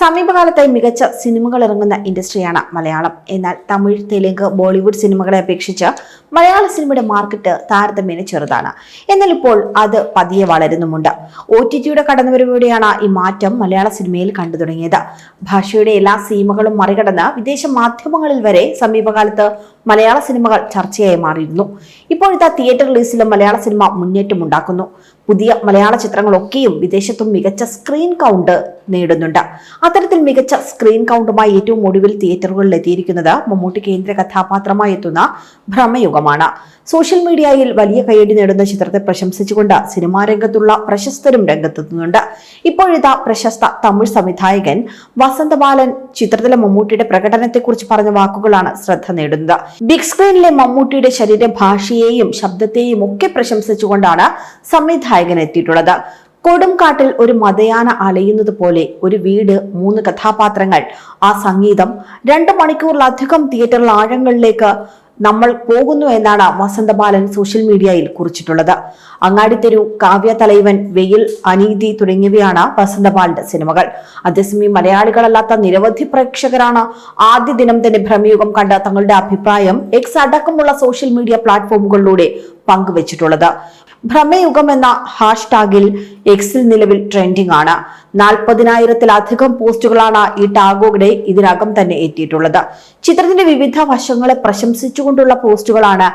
സമീപകാലത്തായി മികച്ച സിനിമകൾ ഇറങ്ങുന്ന ഇൻഡസ്ട്രിയാണ് മലയാളം. എന്നാൽ തമിഴ് തെലുങ്ക് ബോളിവുഡ് സിനിമകളെ അപേക്ഷിച്ച് മലയാള സിനിമയുടെ മാർക്കറ്റ് താരതമ്യേന ചെറുതാണ്. എന്നാൽ ഇപ്പോൾ അത് പതിയെ വളരുന്നുമുണ്ട്. ഒ ടി ടിയുടെ കടന്നുവരവോടെയാണ് ഈ മാറ്റം മലയാള സിനിമയിൽ കണ്ടു തുടങ്ങിയത്. ഭാഷയുടെ എല്ലാ സീമകളും മറികടന്ന് വിദേശ മാധ്യമങ്ങളിൽ വരെ സമീപകാലത്ത് മലയാള സിനിമകൾ ചർച്ചയായി മാറിയിരുന്നു. ഇപ്പോഴത്തെ തിയേറ്റർ റിലീസിലും മലയാള സിനിമ മുന്നേറ്റം ഉണ്ടാക്കുന്നു. പുതിയ മലയാള ചിത്രങ്ങളൊക്കെയും വിദേശത്തും മികച്ച സ്ക്രീൻ കൗണ്ട് നേടുന്നുണ്ട്. അത്തരത്തിൽ മികച്ച സ്ക്രീൻ കൗണ്ടുമായി ഏറ്റവും ഒടുവിൽ തിയേറ്ററുകളിൽ എത്തിയിരിക്കുന്നത് മമ്മൂട്ടി കേന്ദ്ര കഥാപാത്രമായി എത്തുന്ന ഭ്രമയുഗമാണ്. സോഷ്യൽ മീഡിയയിൽ വലിയ കയ്യടി നേടുന്ന ചിത്രത്തെ പ്രശംസിച്ചുകൊണ്ട് സിനിമാ രംഗത്തുള്ള പ്രശസ്തരും രംഗത്തെത്തുന്നുണ്ട്. ഇപ്പോഴിതാ പ്രശസ്ത തമിഴ് സംവിധായകൻ വസന്തബാലൻ ചിത്രത്തിലെ മമ്മൂട്ടിയുടെ പ്രകടനത്തെക്കുറിച്ച് പറഞ്ഞ വാക്കുകളാണ് ശ്രദ്ധ നേടുന്നത്. ബിഗ് സ്ക്രീനിലെ മമ്മൂട്ടിയുടെ ശരീരഭാഷയെയും ശബ്ദത്തെയും ഒക്കെ പ്രശംസിച്ചുകൊണ്ടാണ് സംവിധായകൻ എത്തിയിട്ടുള്ളത്. കൊടുംകാട്ടിൽ ഒരു മതയാന അലയുന്നത് പോലെ ഒരു വീട് മൂന്ന് കഥാപാത്രങ്ങൾ. ആ സംഗീതം രണ്ട് മണിക്കൂറിലധികം തിയേറ്ററിൽ ആഴങ്ങളിലേക്ക് നമ്മൾ പോകുന്നു എന്നാണ് വസന്തബാലൻ സോഷ്യൽ മീഡിയയിൽ കുറിച്ചിട്ടുള്ളത്. അങ്ങാടിത്തെരു കാവ്യ തലൈവൻ വെയിൽ അനീതി തുടങ്ങിയവയാണ് വസന്തബാലന്റെ സിനിമകൾ. അതേസമയം മലയാളികളല്ലാത്ത നിരവധി പ്രേക്ഷകരാണ് ആദ്യ ദിനം തന്നെ ഭ്രമയുഗം കണ്ട തങ്ങളുടെ അഭിപ്രായം എക്സ് അടക്കമുള്ള സോഷ്യൽ മീഡിയ പ്ലാറ്റ്ഫോമുകളിലൂടെ പങ്കുവച്ചിട്ടുള്ളത്. ഭ്രമയുഗം എന്ന ഹാഷ്ടാഗിൽ എക്സിൽ നിലവിൽ ട്രെൻഡിംഗ് ആണ്. നാൽപ്പതിനായിരത്തിലധികം പോസ്റ്റുകളാണ് ഈ ടാഗോടെ ഇതിനകം തന്നെ എത്തിയിട്ടുള്ളത്. ചിത്രത്തിന്റെ വിവിധ വശങ്ങളെ പ്രശംസിച്ചുകൊണ്ടുള്ള പോസ്റ്റുകളാണ്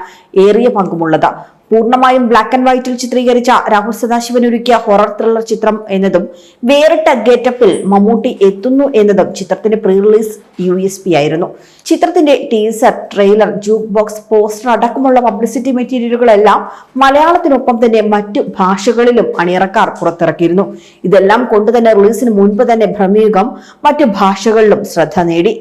ഏറിയ പങ്കുമുള്ളത്. പൂർണമായും ബ്ലാക്ക് ആൻഡ് വൈറ്റിൽ ചിത്രീകരിച്ച രാഹുൽ സദാശിവൻ ഒരുക്കിയ ഹൊറർ ത്രില്ലർ ചിത്രം എന്നതും വേറിട്ട ഗെറ്റപ്പിൽ മമ്മൂട്ടി എത്തുന്നു എന്നതും ചിത്രത്തിന്റെ pre release U S P ആയിരുന്നു. ചിത്രത്തിന്റെ teaser trailer jukebox poster അടക്കമുള്ള പബ്ലിസിറ്റി മെറ്റീരിയലുകളെല്ലാം മലയാളത്തിനൊപ്പം തന്നെ മറ്റു ഭാഷകളിലും അണിയറക്കാർ പുറത്തിറക്കിയിരുന്നു. ഇതെല്ലാം കൊണ്ട് തന്നെ റിലീസിന് മുൻപ് തന്നെ ഭ്രമയുഗം മറ്റു ഭാഷകളിലും ശ്രദ്ധ നേടി.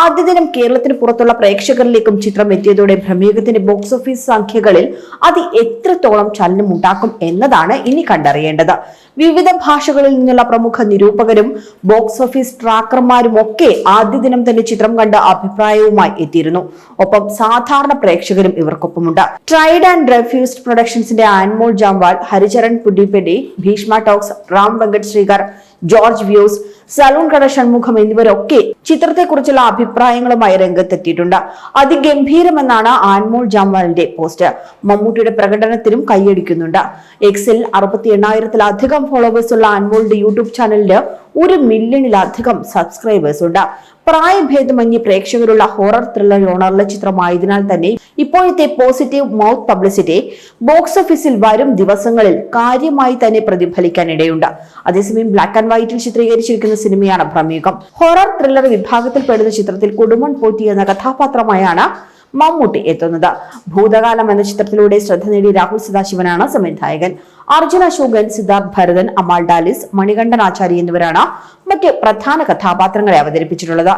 ആദ്യ ദിനം കേരളത്തിന് പുറത്തുള്ള പ്രേക്ഷകരിലേക്കും ചിത്രം എത്തിയതോടെ ഭ്രമയുഗത്തിന്റെ ബോക്സ് ഓഫീസ് സംഖ്യകളിൽ അത് എത്രത്തോളം ചലനം ഉണ്ടാക്കും എന്നതാണ് ഇനി കണ്ടറിയേണ്ടത്. വിവിധ ഭാഷകളിൽ നിന്നുള്ള പ്രമുഖ നിരൂപകരും ബോക്സ് ഓഫീസ് ട്രാക്കർമാരും ഒക്കെ ആദ്യ ദിനം തന്നെ ചിത്രം കണ്ട അഭിപ്രായവുമായി എത്തിയിരുന്നു. ഒപ്പം സാധാരണ പ്രേക്ഷകരും ഇവർക്കൊപ്പമുണ്ട്. ട്രൈഡ് ആൻഡ് റെഫ്യൂസ്ഡ് പ്രൊഡക്ഷൻസിന്റെ Anmol Jamwal Haricharan Pudipeddi Bhishma talks Ram Venkat Srikar George views saloon കട ഷൺമുഖം എന്നിവരൊക്കെ ചിത്രത്തെക്കുറിച്ചുള്ള അഭിപ്രായങ്ങളുമായി രംഗത്തെത്തിയിട്ടുണ്ട്. അതിഗംഭീരമെന്നാണ് ആൻമോൾ ജാംവാളിന്റെ പോസ്റ്റ്. മമ്മൂട്ടിയുടെ പ്രകടനത്തിനും കൈയടിക്കുന്നുണ്ട്. എക്സിൽ അറുപത്തി എണ്ണായിരത്തിലധികം ഫോളോവേഴ്സ് ഉള്ള അൻമോളുടെ യൂട്യൂബ് ചാനലിന് ഒരു മില്യണിലധികം സബ്സ്ക്രൈബേഴ്സ് ഉണ്ട്. പ്രായഭേദമന്യ പ്രേക്ഷകരുള്ള ഹൊറർ ത്രില്ലർ ഓണറിലെ ചിത്രമായതിനാൽ തന്നെ ഇപ്പോഴത്തെ പോസിറ്റീവ് മൗത്ത് പബ്ലിസിറ്റി ബോക്സ് ഓഫീസിൽ വരും ദിവസങ്ങളിൽ കാര്യമായി തന്നെ പ്രതിഫലിക്കാനിടയുണ്ട്. അതേസമയം ബ്ലാക്ക് ആൻഡ് വൈറ്റിൽ ചിത്രീകരിച്ചിരിക്കുന്ന സിനിമയാണ് പ്രമേഹം ഹൊറർ ത്രില്ലർ വിഭാഗത്തിൽപ്പെടുന്ന ചിത്രത്തിൽ കുടുംബൻ പോറ്റി എന്ന കഥാപാത്രമായാണ് മമ്മൂട്ടി എത്തുന്നത്. ഭൂതകാലം എന്ന ചിത്രത്തിലൂടെ ശ്രദ്ധ നേടി രാഹുൽ സദാശിവനാണ് സംവിധായകൻ. അർജുന അശോകൻ സിദ്ധാർത്ഥ് ഭരതൻ അമാൾ ഡാലിസ് മണികണ്ഠൻ ആചാരി എന്നിവരാണ് മറ്റ് പ്രധാന കഥാപാത്രങ്ങളെ അവതരിപ്പിച്ചിട്ടുള്ളത്.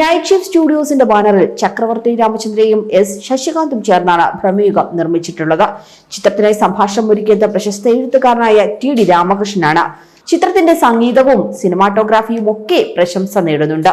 നൈറ്റ് ഷിഫ്റ്റ് സ്റ്റുഡിയോസിന്റെ ബാനറിൽ ചക്രവർത്തി രാമചന്ദ്രയും എസ് ശശികാന്തും ചേർന്നാണ് ഭ്രമയുഗം നിർമ്മിച്ചിട്ടുള്ളത്. ചിത്രത്തിനായി സംഭാഷണം ഒരുക്കിയത് പ്രശസ്ത എഴുത്തുകാരനായ ടി ഡി രാമകൃഷ്ണനാണ്. ചിത്രത്തിന്റെ സംഗീതവും സിനിമാറ്റോഗ്രാഫിയും ഒക്കെ പ്രശംസ നേടുന്നുണ്ട്.